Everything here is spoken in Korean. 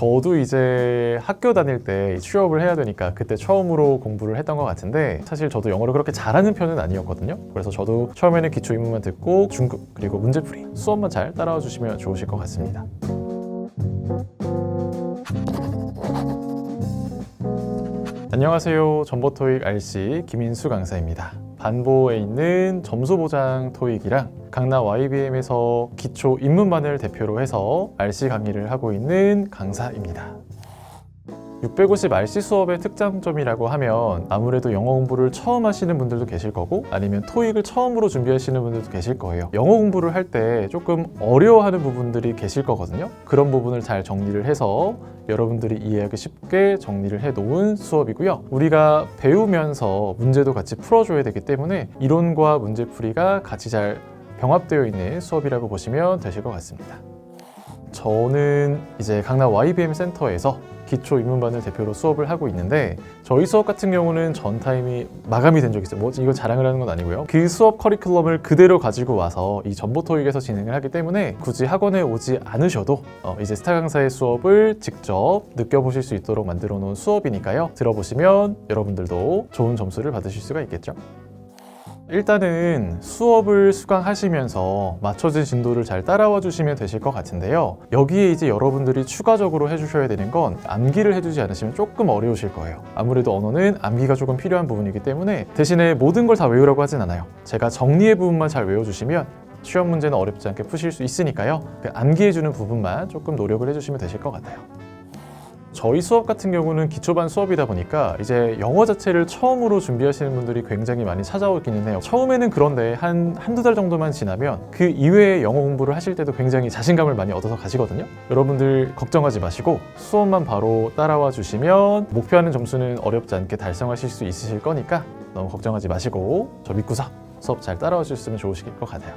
저도 이제 학교 다닐 때 취업을 해야 되니까 그때 처음으로 공부를 했던 것 같은데 사실 저도 영어를 그렇게 잘하는 편은 아니었거든요. 그래서 저도 처음에는 기초 입문만 듣고 중급 그리고 문제풀이 수업만 잘 따라와 주시면 좋으실 것 같습니다. 안녕하세요. 전보토익 RC 김인수 강사입니다. 반보에 있는 점수 보장 토익이랑 강남 YBM에서 기초 입문반을 대표로 해서 RC 강의를 하고 있는 강사입니다. 650 RC 수업의 특장점이라고 하면 아무래도 영어 공부를 처음 하시는 분들도 계실 거고 아니면 토익을 처음으로 준비하시는 분들도 계실 거예요. 영어 공부를 할 때 조금 어려워하는 부분들이 계실 거거든요. 그런 부분을 잘 정리를 해서 여러분들이 이해하기 쉽게 정리를 해 놓은 수업이고요. 우리가 배우면서 문제도 같이 풀어줘야 되기 때문에 이론과 문제풀이가 같이 잘 병합되어 있는 수업이라고 보시면 되실 것 같습니다. 저는 이제 강남 YBM 센터에서 기초 입문반을 대표로 수업을 하고 있는데 저희 수업 같은 경우는 전 타임이 마감이 된 적이 있어요. 뭐 이거 자랑을 하는 건 아니고요. 그 수업 커리큘럼을 그대로 가지고 와서 이 전보 토익에서 진행을 하기 때문에 굳이 학원에 오지 않으셔도 어, 이제 스타 강사의 수업을 직접 느껴보실 수 있도록 만들어 놓은 수업이니까요. 들어보시면 여러분들도 좋은 점수를 받으실 수가 있겠죠. 일단은 수업을 수강하시면서 맞춰진 진도를 잘 따라와 주시면 되실 것 같은데요. 여기에 이제 여러분들이 추가적으로 해주셔야 되는 건 암기를 해주지 않으시면 조금 어려우실 거예요. 아무래도 언어는 암기가 조금 필요한 부분이기 때문에 대신에 모든 걸 다 외우라고 하진 않아요. 제가 정리의 부분만 잘 외워주시면 시험 문제는 어렵지 않게 푸실 수 있으니까요. 그 암기해주는 부분만 조금 노력을 해주시면 되실 것 같아요. 저희 수업 같은 경우는 기초반 수업이다 보니까 이제 영어 자체를 처음으로 준비하시는 분들이 굉장히 많이 찾아오기는 해요. 처음에는 그런데 한 한두 달 정도만 지나면 그 이외의 영어 공부를 하실 때도 굉장히 자신감을 많이 얻어서 가시거든요. 여러분들 걱정하지 마시고 수업만 바로 따라와 주시면 목표하는 점수는 어렵지 않게 달성하실 수 있으실 거니까 너무 걱정하지 마시고 저 믿고서 수업 잘 따라와 주셨으면 좋으실 것 같아요.